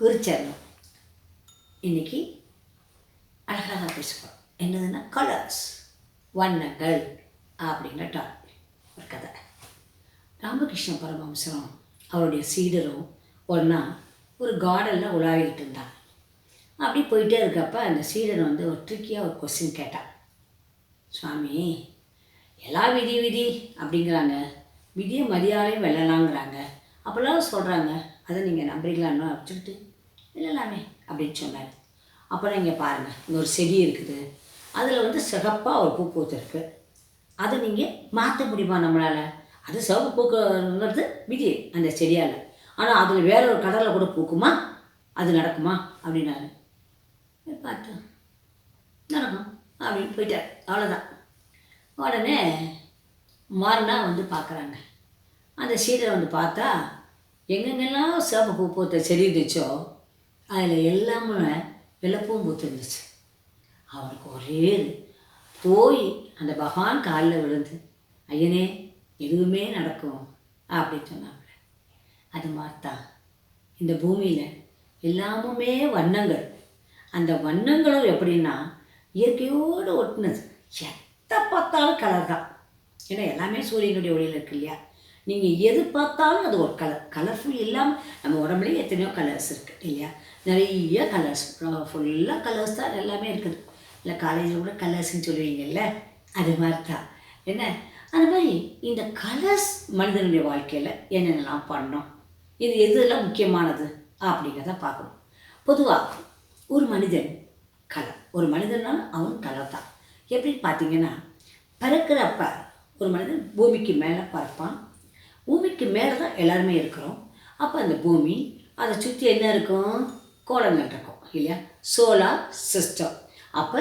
குருச்சரணம் இன்னைக்கு அழகாக பேசுகிறோம் என்னதுன்னா கலர்ஸ் வண்ணங்கள் அப்படிங்கிற டாபிக் ஒரு கதை. ராமகிருஷ்ண பரமஹம்சரும் அவருடைய சீடரும் ஒன்றா ஒரு கார்டனில் உலாவிக்கிட்டு இருந்தாங்க. அப்படி போயிட்டே இருக்கப்ப அந்த சீடன் வந்து ஒரு ட்ரிக்கியாக ஒரு கொஸ்டின் கேட்டான் சுவாமி எல்லாம் விதி விதி அப்படிங்கிறாங்க. விதியை மதியாலையும் வெல்லலாங்கிறாங்க. அப்போல்லாம் சொல்கிறாங்க அதை நீங்கள் நம்புறீங்களான்னு சொல்லிட்டு இல்லலாமே அப்படின்னு சொன்னார். அப்புறம் இங்கே பாருங்கள் இங்கே ஒரு செடி இருக்குது. அதில் வந்து சிகப்பாக ஒரு பூ பூத்துருக்கு அதை நீங்கள் மாற்ற முடியுமா நம்மளால்? அது சிவப்பு பூக்குங்கிறது விதி அந்த செடியால். ஆனால் அதில் வேற ஒரு கடலில் கூட பூக்குமா? அது நடக்குமா? அப்படின்னாரு. பார்த்து நடக்கும் அப்படின்னு போயிட்டார். அவ்வளோதான் உடனே மறுநாள் வந்து பார்க்குறாங்க. அந்த சீடரை வந்து பார்த்தா எங்கெங்கெல்லாம் சிவப்பு பூ பூத்த செடி இருந்துச்சோ அதில் எல்லாமே விளப்பும் பூத்துருந்துச்சு அவனுக்கு ஒரே இது. போய் அந்த பகவான் காலில் விழுந்து ஐயனே எதுவுமே நடக்கும் அப்படின்னு சொன்னாங்க அது மாத்தா இந்த பூமியில் எல்லாமுமே வண்ணங்கள். அந்த வண்ணங்களும் எப்படின்னா இயற்கையோடு ஒட்டுனது. எத்தை பார்த்தாலும் கலர் தான். ஏன்னா எல்லாமே சூரியனுடைய ஒளியில் இருக்கு இல்லையா? நீங்கள் எது பார்த்தாலும் அது ஒரு கலர் கலர்ஃபுல் இல்லாமல் நம்ம உடம்புலேயே எத்தனையோ கலர்ஸ் இருக்குது இல்லையா? நிறைய கலர்ஸ் ஃபுல்லாக கலர்ஸ் தான் எல்லாமே இருக்குது. இல்லை காலேஜில் கூட கலர்ஸ்ன்னு சொல்லுவீங்கல்ல? அது மாதிரி தான் என்ன? அது மாதிரி இந்த கலர்ஸ் மனிதனுடைய வாழ்க்கையில் என்னென்னலாம் பண்ணோம் இது எதுலாம் முக்கியமானது? அப்படிங்கிறத பார்க்கணும். பொதுவாக ஒரு மனிதன் கலர் ஒரு மனிதன்னா அவன் கலர் தான். எப்படின்னு பார்த்தீங்கன்னா பிறக்கிறப்ப ஒரு மனிதன் பூமிக்கு மேலே பறப்பான். பூமிக்கு மேலே தான் எல்லாருமே இருக்கிறோம். அப்போ அந்த பூமி அதை சுற்றி என்ன இருக்கும்? கோலங்கள் இருக்கும் இல்லையா? சோலார் சிஸ்டம் அப்போ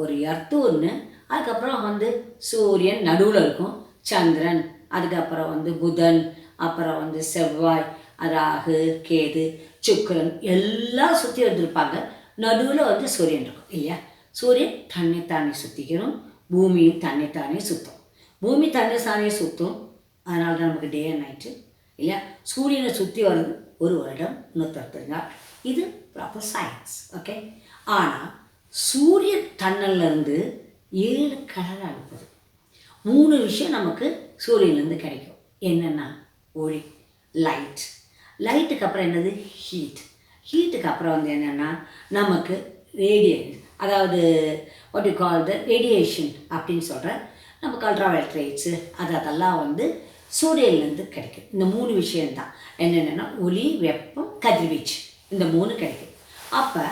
ஒரு எர்த்து ஒன்று அதுக்கப்புறம் வந்து சூரியன் நடுவில் இருக்கும். சந்திரன் அதுக்கப்புறம் வந்து புதன் அப்புறம் வந்து செவ்வாய் ராகு கேது சுக்கரன் எல்லாம் சுற்றி வந்திருப்பாங்க. நடுவில் வந்து சூரியன் இருக்கும் இல்லையா? சூரியன் தன்னைத்தானே சுற்றிக்கிறோம் பூமியும் தன்னைத்தானே சுற்றும் பூமி தன்னை தானே சுற்றும் அதனால தான் நமக்கு டே அண்ட் நைட்டு இல்லையா? சூரியனை சுற்றி வர்றது ஒரு வருடம் நூற்றறுபது நாள் இது ப்ராப்பர் சயின்ஸ் ஓகே ஆனால் சூரியன் தன்னல்லேருந்து ஏழு கலர் அனுப்புது மூணு விஷயம் நமக்கு சூரியன்லேருந்து கிடைக்கும். என்னென்னா ஒளி லைட் லைட்டுக்கு அப்புறம் என்னது? ஹீட் ஹீட்டுக்கு அப்புறம் வந்து என்னென்னா நமக்கு ரேடியன் அதாவது what you call the radiation அப்படின்னு சொல்கிற நமக்கு அல்ட்ராவயலட் ரேட்ஸு அது அதெல்லாம் வந்து சூரியன்லேருந்து கிடைக்கும் இந்த மூணு விஷயம்தான். என்னென்னா ஒளி வெப்பம் கதிர்வீச்சு. இந்த மூணு கிடைக்கும் அப்போ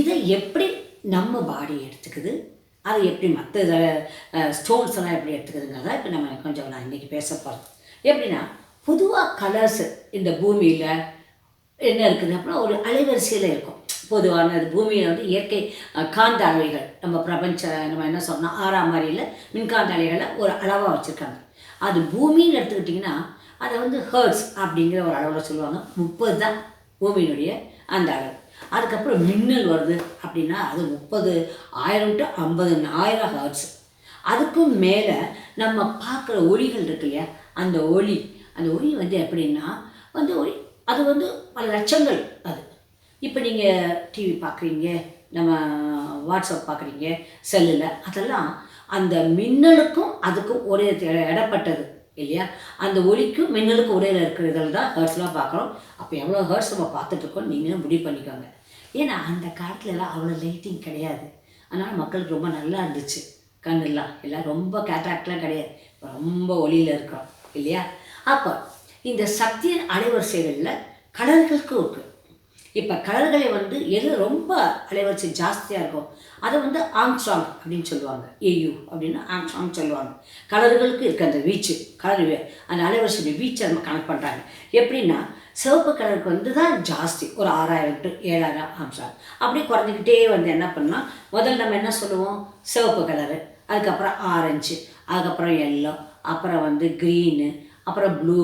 இதை எப்படி நம்ம பாடி எடுத்துக்குது? அதை எப்படி மற்ற ஸ்டோன்ஸ் எல்லாம் எப்படி எடுத்துக்குதுங்கிறத இப்போ நம்ம கொஞ்சம் நான் இன்றைக்கி பேச போகிறோம் எப்படின்னா பொதுவாக கலர்ஸ் இந்த பூமியில் என்ன இருக்குது அப்படின்னா ஒரு அலைவரிசையில் இருக்கும். பொதுவான அது பூமியில் வந்து இயற்கை காந்த அலைகள். நம்ம பிரபஞ்ச நம்ம என்ன சொன்னோம் ஆறாம் மாதிரியில் மின்காந்த அலைகளை ஒரு அளவாக வச்சுருக்காங்க. அது பூமின்னு எடுத்துக்கிட்டிங்கன்னா அதை வந்து ஹர்ட்ஸ் அப்படிங்கிற ஒரு அளவில் சொல்லுவாங்க. முப்பது தான் பூமியினுடைய அந்த அளவு. அதுக்கப்புறம் மின்னல் வருது அப்படின்னா அது முப்பது ஆயிரம் டு ஐம்பது ஆயிரம் ஹர்ட்ஸ் அதுக்கும் மேலே நம்ம பார்க்குற ஒளிகள் இருக்கு இல்லையா? அந்த ஒளி. அந்த ஒளி வந்து எப்படின்னா வந்து ஒளி அது வந்து பல லட்சங்கள் அது. இப்போ நீங்கள் டிவி பார்க்குறீங்க நம்ம வாட்ஸ்அப் பார்க்குறீங்க செல்லில் அதெல்லாம் அந்த மின்னலுக்கும் அதுக்கும் ஒரே இடப்பட்டது இல்லையா? அந்த ஒளிக்கும் மின்னலுக்கும் ஒரே இருக்கிறதில் தான் ஹர்ஸ்லாம் பார்க்குறோம் அப்போ எவ்வளோ ஹர்ஸ் நம்ம பார்த்துட்ருக்கோம் நீங்களும் முடிவு பண்ணிக்கோங்க. ஏன்னா அந்த காலத்துலலாம் அவ்வளோ லைட்டிங் கிடையாது. அதனால் மக்களுக்கு ரொம்ப நல்லா இருந்துச்சு கண்ணெல்லாம். எல்லாம் ரொம்ப கேட்ராக்ட்லாம் கிடையாது. ரொம்ப ஒளியில் இருக்கிறோம் இல்லையா? அப்போ இந்த சக்தியின் அலைவரிசைகளில் கலர்களுக்கும் இருக்குது இப்போ கலர்களை வந்து எது ரொம்ப அலைவரிசை ஜாஸ்தியாக இருக்கும் அதை வந்து ஆங்ஸ்ட்ராங் அப்படின்னு சொல்லுவாங்க. ஏயு அப்படின்னு ஆங்ஸ்ட்ராங் சொல்லுவாங்க. கலர்களுக்கு இருக்க அந்த வீச்சு கலர் அந்த அலைவரிசையுடைய வீச்சை நம்ம கணக்கு பண்ணுறாங்க எப்படின்னா சிவப்பு கலருக்கு வந்து தான் ஜாஸ்தி. ஒரு ஆறாயிரம் டு ஏழாயிரம் ஆம்ஸ்ட்ராங் அப்படி குறைஞ்சிக்கிட்டே வந்து என்ன பண்ணால் முதல்ல நம்ம என்ன சொல்லுவோம்? சிவப்பு கலரு. அதுக்கப்புறம் ஆரஞ்சு அதுக்கப்புறம் எல்லோ அப்புறம் வந்து க்ரீனு அப்புறம் ப்ளூ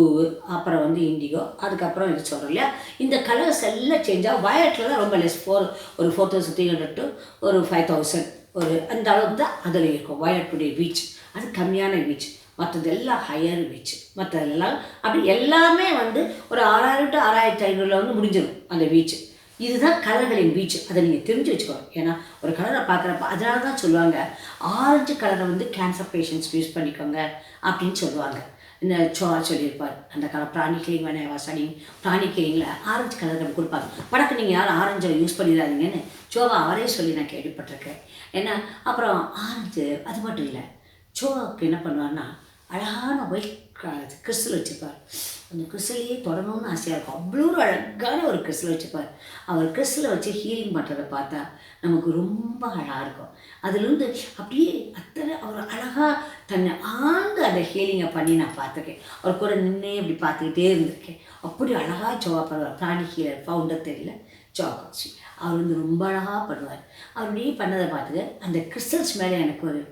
அப்புறம் வந்து இண்டிகோ அதுக்கப்புறம் இது சொல்கிறோம் இல்லையா? இந்த கலர்ஸ் எல்லாம் சேஞ்ச் ஆகும் வயலட்டில் தான் ரொம்ப லெஸ் ஃபோர் ஒரு four thousand three hundred to ஒரு ஃபைவ் தௌசண்ட் ஒரு அந்த அளவுக்கு தான் அதில் இருக்கும். வயலட்டுடைய பீச் அது கம்மியான பீச் மற்றது எல்லாம் ஹையர் பீச் மற்றதெல்லாம் அப்படி எல்லாமே வந்து ஒரு ஆறாயிரம் டு ஆறாயிரத்தி ஐநூறுல வந்து முடிஞ்சிடும் அந்த பீச் இதுதான் கலர்களின் பீச் அதை நீங்கள் தெரிஞ்சு வச்சுக்கணும் ஏன்னா ஒரு கலரை பார்க்குறப்ப அதனால தான் சொல்லுவாங்க ஆரஞ்சு கலரை வந்து கேன்சர் பேஷண்ட்ஸ் யூஸ் பண்ணிக்கோங்க அப்படின்னு சொல்லுவாங்க. சோழா சொல்லியிருப்பார். அந்த கலர் பிராணி கிளிங் வேணா ஸ்டடி பிராணி கிளிங்கில் ஆரஞ்சு கலர் நம்ம கொடுப்பாங்க. படக்கு நீங்கள் யாரும் ஆரஞ்சை யூஸ் பண்ணிடாதீங்கன்னு சோவா அவரே சொல்லி நான் கேள்விப்பட்டிருக்கேன். ஏன்னா அப்புறம் ஆரஞ்சு அது மட்டும் இல்லை சோவாவுக்கு என்ன பண்ணுவார்னா அழகான ஒயிட் கிறிஸ்டல் வச்சுருப்பார். அந்த கிறிஸ்டலையே தொடரணும்னு ஆசையாக இருக்கும். அவ்வளோ ஒரு அழகான ஒரு கிறிஸ்டல் வச்சுருப்பார். அவர் கிறிஸ்டலை வச்சு ஹீலிங் பண்ணுறதை பார்த்தா நமக்கு ரொம்ப அழகாக இருக்கும். அதுலேருந்து அப்படியே அத்தனை அவர் அழகாக தன்னை ஆ அந்த ஹீலிங்கை பண்ணி நான் பார்த்துருக்கேன். அவர் கூட நின்று இப்படி பார்த்துக்கிட்டே இருந்திருக்கேன். அப்படி அழகாக ஜோவா பண்ணுவார். பிராணி ஹீலர் ஃபவுண்டர் தெரியல. ஜோகாச்சி அவர் வந்து ரொம்ப அழகாக பண்ணுவார். அவர் இப்படியே பண்ணதை பார்த்துட்டு அந்த கிறிஸ்டல்ஸ் மேலே எனக்கு ஒரு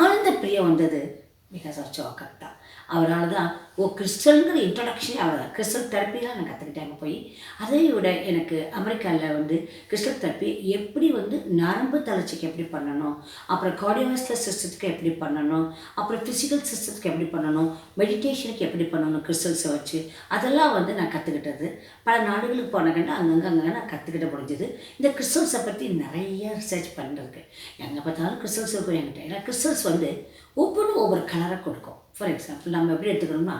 ஆழ்ந்த பிரியம் வந்தது. பிகாஸ் ஆஃப் சோக்கர் தான் அவரால் தான் ஓ கிறிஸ்டல்ங்கிற இன்ட்ரடக்ஷனே அவர் தான் கிறிஸ்டல் தெரப்பிலாம் நான் கற்றுக்கிட்டேன் அங்கே போய். அதை விட எனக்கு அமெரிக்காவில் வந்து கிறிஸ்டல் தெரப்பி எப்படி வந்து நரம்பு தளர்ச்சிக்கு எப்படி பண்ணணும் அப்புறம் கார்டியோவாஸ்குலர் சிஸ்டத்துக்கு எப்படி பண்ணணும் அப்புறம் ஃபிசிக்கல் சிஸ்டத்துக்கு எப்படி பண்ணணும் மெடிடேஷனுக்கு எப்படி பண்ணணும் கிறிஸ்டல்ஸை வச்சு அதெல்லாம் வந்து நான் கற்றுக்கிட்டது பல நாடுகளுக்கு போன அங்கங்கே அங்கங்கே நான் கற்றுக்கிட்ட முடிஞ்சது. இந்த கிறிஸ்டல்ஸை பற்றி நிறைய ரிசர்ச் பண்ணிருக்கு எங்கே பார்த்தாலும் கிறிஸ்டல்ஸ் இருக்கும் என்கிட்ட. ஏன்னா கிறிஸ்டல்ஸ் வந்து ஒவ்வொன்றும் ஒவ்வொரு கலரை கொடுக்கும். ஃபார் எக்ஸாம்பிள் நம்ம எப்படி எடுத்துக்கணும்னா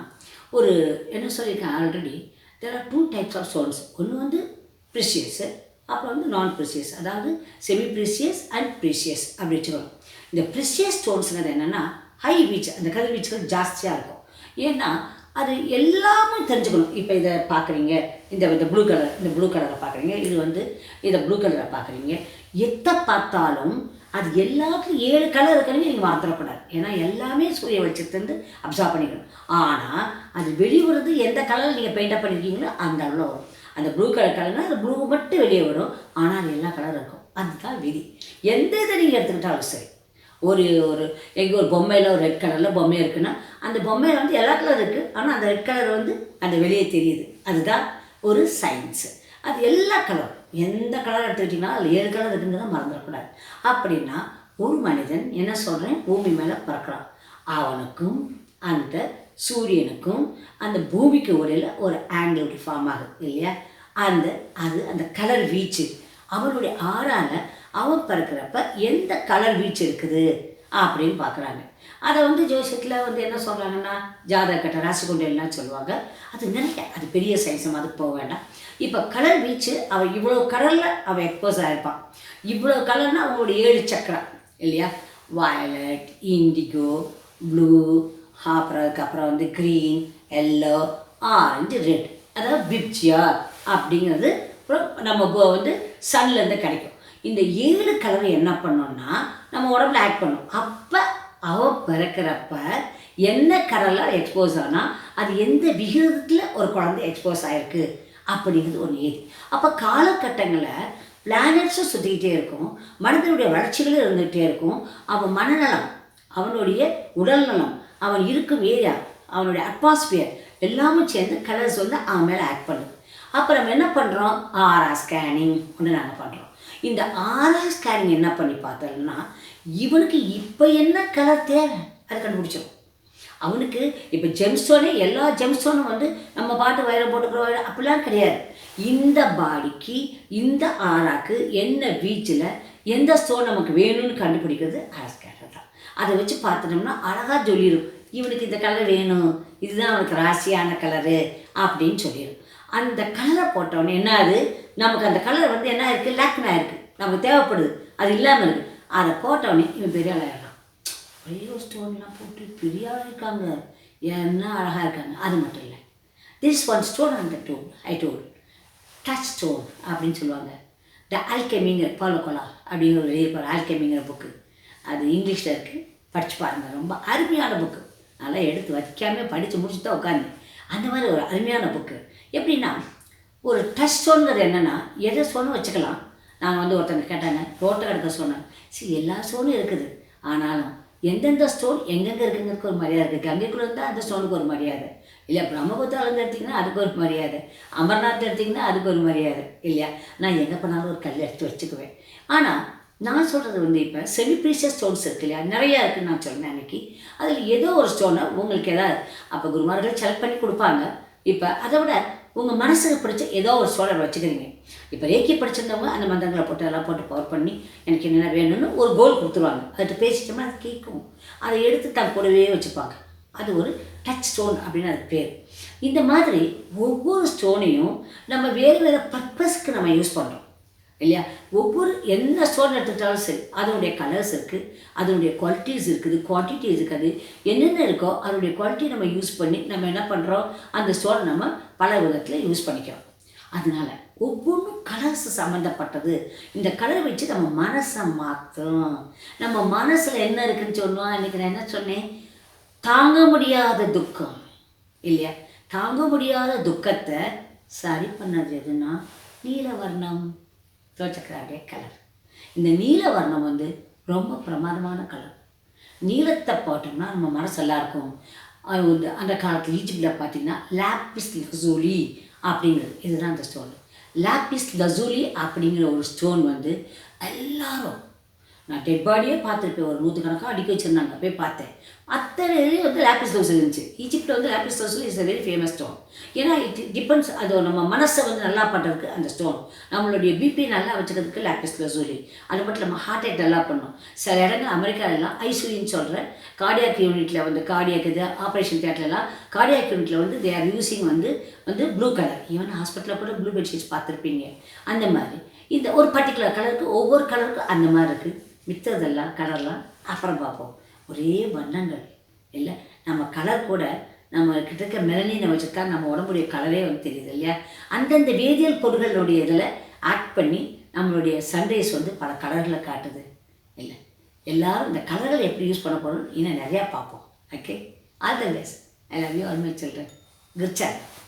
ஒரு என்ன சொல்லியிருக்கேன் already there are two types of stones ஒன்று வந்து ப்ரிஷியஸு அப்புறம் வந்து நான் ப்ரிஷியஸ் அதாவது செமி ப்ரிஷியஸ் அண்ட் ப்ரிஷியஸ் அப்படின்னு வச்சுக்கணும் இந்த ப்ரிஷியஸ் ஸ்டோன்ஸுங்கிறது என்னென்னா ஹை வீச் அந்த கதிர் வீச்சுகள் ஜாஸ்தியாக இருக்கும். ஏன்னா அது எல்லாமே தெரிஞ்சுக்கணும். இப்போ இதை பார்க்குறீங்க இந்த இந்த ப்ளூ கலர் இந்த ப்ளூ கலரை பார்க்குறீங்க இது வந்து இதை ப்ளூ கலரை பார்க்குறீங்க. எத்தை பார்த்தாலும் அது எல்லாத்துக்கும் ஏழு கலர் இருக்குன்னு நீங்கள் மறந்துடக்கூடாது. ஏன்னா எல்லாமே சூரிய வெளிச்சத்துலேருந்து அப்சர்வ் பண்ணிக்கணும். ஆனால் அது வெளிவருது எந்த கலரில் நீங்கள் பெயிண்டப் பண்ணியிருக்கீங்களோ அந்த அளவில் வரும். அந்த ப்ளூ கலர் கலர்னால் அது ப்ளூ மட்டும் வெளியே வரும். ஆனால் அது எல்லா கலரும் இருக்கும். அதுதான் விதி. எந்த இதை நீங்கள் எடுத்துக்கிட்டாலும் சரி. ஒரு ஒரு எங்கே ஒரு பொம்மையில் ஒரு ரெட் கலரில் பொம்மை இருக்குன்னா அந்த பொம்மையில் வந்து எல்லா கலர் இருக்குது ஆனால் அந்த ரெட் கலர் வந்து அந்த வெளியே தெரியுது. அதுதான் ஒரு சயின்ஸு அது எல்லா கலரும் எந்த கலர் எடுத்துக்கிட்டிங்கன்னா அதில் ஏழு கலர் இருக்குங்கிறத மறந்துடக்கூடாது. அப்படின்னா ஒரு மனிதன் என்ன சொல்கிறேன் பூமி மேலே பறக்கிறான். அவனுக்கும் அந்த சூரியனுக்கும் அந்த பூமிக்கு உரையில் ஒரு ஆங்கிள் ஃபார்ம் ஆகுது இல்லையா? அந்த அது அந்த கலர் வீச்சு. அவனுடைய ஆறால் அவன் பிறக்கிறப்ப எந்த கலர் வீச்சு இருக்குது அப்படின்னு பார்க்குறாங்க. அதை வந்து ஜோசியத்தில் வந்து என்ன சொல்கிறாங்கன்னா ஜாதக கட்ட ராசி கொண்டு எல்லாம் சொல்லுவாங்க. அது நிறைய அது பெரிய சைஸும் அதுக்கு போக வேண்டாம். இப்போ கலர் வீச்சு அவன் இவ்வளோ கலரில் அவன் எக்ஸ்போஸ் ஆகிருப்பான் இவ்வளோ கலர்னால் அவங்களோட ஏழு சக்கரம் இல்லையா? வயலட் இண்டிகோ ப்ளூ அப்புறம் அதுக்கப்புறம் வந்து க்ரீன் எல்லோ ஆரஞ்சு ரெட் அதாவது பிப்சியா அப்படிங்கிறது அப்புறம் நம்ம கோ வந்து சன்லேருந்து கிடைக்கும். இந்த ஏழு கலர் என்ன பண்ணோம்னா நம்ம உடம்புல ஆட் பண்ணும். அப்போ அவ பிறக்கிறப்ப என்ன கலரில் எக்ஸ்போஸ் ஆனால் அது எந்த விகிதத்தில் ஒரு குழந்தை எக்ஸ்போஸ் ஆகிருக்கு அப்படிங்கிறது ஒரு ஏது அப்போ காலகட்டங்களில் பிளானட்ஸும் சுற்றிக்கிட்டே இருக்கும் மனிதனுடைய வளர்ச்சிகளும் இருந்துகிட்டே இருக்கும். அவன் மனநலம் அவனுடைய உடல்நலம் அவன் இருக்கும் ஏரியா அவனுடைய அட்மாஸ்பியர் எல்லாமே சேர்ந்து கலர்ஸ் வந்து அவன் மேலே ஆக்ட் பண்ணுது. அப்போ நம்ம என்ன பண்ணுறோம் ஆரா ஸ்கேனிங் ஒன்று நாங்கள் பண்ணுறோம் இந்த ஆரா ஸ்கேனிங் என்ன பண்ணி பார்த்தோம்னா இவனுக்கு இப்போ என்ன கலர் தேவை? அதை கண்டுபிடிச்சோம் அவனுக்கு இப்போ ஜெம்ஸ்டோனே எல்லா ஜெம்ஸ்டோனும் வந்து நம்ம பாட்டு வயிறு போட்டுக்கிறோம் அப்படிலாம் கிடையாது. இந்த பாடிக்கு இந்த ஆறாக்கு என்ன வீச்சில் எந்த ஸ்டோன் நமக்கு வேணும்னு கண்டுபிடிக்கிறது ஆஸ்கேட்டர் தான். அதை வச்சு பார்த்துட்டோம்னா அழகாக சொல்லிடும் இவனுக்கு இந்த கலர் வேணும். இதுதான் அவனுக்கு ராசியான கலரு அப்படின்னு சொல்லிடும் அந்த கலரை போட்டோன்னே என்ன அது நமக்கு அந்த கலர் வந்து என்ன இருக்குது லேக்னா இருக்குது நமக்கு தேவைப்படுது. அது இல்லாமல் இருக்குது அதை போட்டோடனே இவன் பெரிய ஆளாயிடலாம் ஐயோ ஸ்டோன்லாம் போட்டு பெரிய இருக்காங்க. என்ன அழகாக இருக்காங்க. அது மட்டும் இல்லை. திஸ் ஒன் ஸ்டோன் அந்த tone I told touch stone அப்படின்னு சொல்லுவாங்க. த ஆல்கெமிங்கிற பாலோகோலா அப்படிங்கிற ஒரு எழுதிப்பார் ஆல்கெமிங்கிற புக்கு அது இங்கிலீஷில் இருக்குது படித்து பாருங்க. ரொம்ப அருமையான புக்கு நல்லா எடுத்து வைக்காம படித்து முடிச்சு தான் உட்காந்து அந்த மாதிரி ஒரு அருமையான புக்கு எப்படின்னா ஒரு டச் ஸ்டோனுங்கிறது என்னென்னா எதை ஸ்டோனும் வச்சுக்கலாம். நாங்கள் வந்து ஒருத்தங்க கேட்டாங்க ரோட்டை கிடக்க சொன்னேன். சரி எல்லா ஸ்டோனும் இருக்குது. ஆனாலும் எந்தெந்த ஸ்டோன் எங்கெங்கே இருக்குங்கிறதுக்கு ஒரு மரியாதை இருக்குது கங்கைக்குள்ள இருந்தால் அந்த ஸ்டோனுக்கு ஒரு மரியாதை. இல்லை பிரம்மபுத்திராலேருந்து எடுத்திங்கன்னா அதுக்கு ஒரு மரியாதை. அமர்நாத் எடுத்திங்கன்னா அதுக்கு ஒரு மரியாதை. இல்லையா? நான் எங்கே போனாலும் ஒரு கல் எடுத்து வச்சுக்குவேன். ஆனால் நான் சொல்கிறது வந்து இப்போ செமி ப்ரீஷியஸ் ஸ்டோன்ஸ் இருக்கு இல்லையா? நிறையா இருக்குன்னு நான் சொன்னேன் அன்னைக்கு. அதில் ஏதோ ஒரு ஸ்டோனை உங்களுக்கு ஏதாவது அப்போ குருமார்கள் செலக்ட் பண்ணி கொடுப்பாங்க. இப்போ அதை விட உங்கள் மனசுக்கு பிடிச்ச ஏதோ ஒரு சோழர் வச்சுக்கிறீங்க. இப்போ ரேக்கி படிச்சிருந்தவங்க அந்த மந்திரங்களை போட்டு எல்லாம் போட்டு பவர் பண்ணி எனக்கு என்னென்ன வேணும்னு ஒரு கோல் கொடுத்துருவாங்க. அதை பேசிட்டோம்னா அது கேட்கும். அதை எடுத்து தன் கூடவே வச்சுப்பாங்க. அது ஒரு டச் ஸ்டோன் அப்படின்னு அது பேர். இந்த மாதிரி ஒவ்வொரு ஸ்டோனையும் நம்ம வேறு வேறு பர்பஸ்க்கு நம்ம யூஸ் பண்ணுறோம் இல்லையா? ஒவ்வொரு என்ன ஸ்டோன் எடுத்துட்டாலும் சரி அதனுடைய கலர்ஸ் இருக்குது அதனுடைய குவாலிட்டிஸ் இருக்குது குவான்டிட்டிஸ் இருக்குது. என்னென்ன இருக்கோ அதனுடைய குவாலிட்டி நம்ம யூஸ் பண்ணி நம்ம என்ன பண்ணுறோம் அந்த ஸ்டோன் நம்ம பல விதத்தில் யூஸ் பண்ணிக்கிறோம். அதனால ஒவ்வொன்றும் கலர்ஸ் சம்மந்தப்பட்டது இந்த கலரை வச்சு நம்ம மனசை மாற்றும் நம்ம மனசில் என்ன இருக்குதுன்னு சொன்னோம் அன்றைக்கி நான் என்ன சொன்னேன்? தாங்க முடியாத துக்கம். இல்லையா? தாங்க முடியாத துக்கத்தை சரி பண்ணது எதுனா நீலவர்ணம் தோச்சக்கராடைய கலர். இந்த நீல வர்ணம் வந்து ரொம்ப பிரமாதமான கலர். நீலத்தை போட்டோம்னா நம்ம மனசு எல்லாருக்கும் அது வந்து அந்த காலத்தில் ஈஜிப்டில் பார்த்தீங்கன்னா லாப்பிஸ் லசூலி அப்படிங்கிறது. இதுதான் அந்த ஸ்டோன் லாப்பிஸ் லசூலி அப்படிங்கிற ஒரு ஸ்டோன் வந்து எல்லாரும் நான் டெட் பாடியே பார்த்துருப்பேன். ஒரு நூற்றுக்கணக்காக அடிக்க வச்சுருந்தாங்க. போய் பார்த்தேன். அத்தனை வந்து லேப்பிஸ் ஹவுஸ் இருந்துச்சு. ஈஜிப்டில் வந்து லேப்பிஸ் ஹவுஸில் இஸ் வெரி ஃபேமஸ் ஸ்டோன் ஏன்னா இட் டிபெண்ட்ஸ் அது நம்ம மனசை வந்து நல்லா பண்ணுறதுக்கு அந்த ஸ்டோன் நம்மளுடைய பிபி நல்லா வச்சுக்கிறதுக்கு லேப்பிஸ் லசூலி அது மட்டும் நம்ம ஹார்ட் அட்டாக் நல்லா பண்ணும். சில இடங்கள் அமெரிக்காலெல்லாம் ஐசியூன்னு சொல்கிற கார்டியாக் யூனிட்டில் வந்து கார்டியாக் இது ஆப்ரேஷன் தேட்டர்லாம் கார்டியாக் யூனிட்டில் வந்து தே ஆர் யூஸிங் வந்து வந்து ப்ளூ கலர் ஈவன் ஹாஸ்பிட்டலில் கூட ப்ளூ பெட்ஷீட்ஸ் பார்த்துருப்பீங்க. அந்த மாதிரி. இந்த ஒரு பர்டிகுலர் கலருக்கு ஒவ்வொரு கலருக்கும் அந்த மாதிரி இருக்குது மித்ததெல்லாம் கலர்லாம் அப்புறம் பார்ப்போம். ஒரே வண்ணங்கள். இல்லை நம்ம கலர் கூட நம்ம கிட்ட இருக்க மெலனினை வச்சு தான் நம்ம உடம்புடைய கலரே வந்து தெரியுது இல்லையா? அந்தந்த வேதியியல் பொருட்களுடைய இதில் ஆக்ட் பண்ணி நம்மளுடைய சன்ரைஸ் வந்து பல கலர்களை காட்டுது இல்லை? எல்லாரும் இந்த கலர்களை எப்படி யூஸ் பண்ண போகணும் இன்னும் நிறையா பார்ப்போம். Okay all the best I love you all my children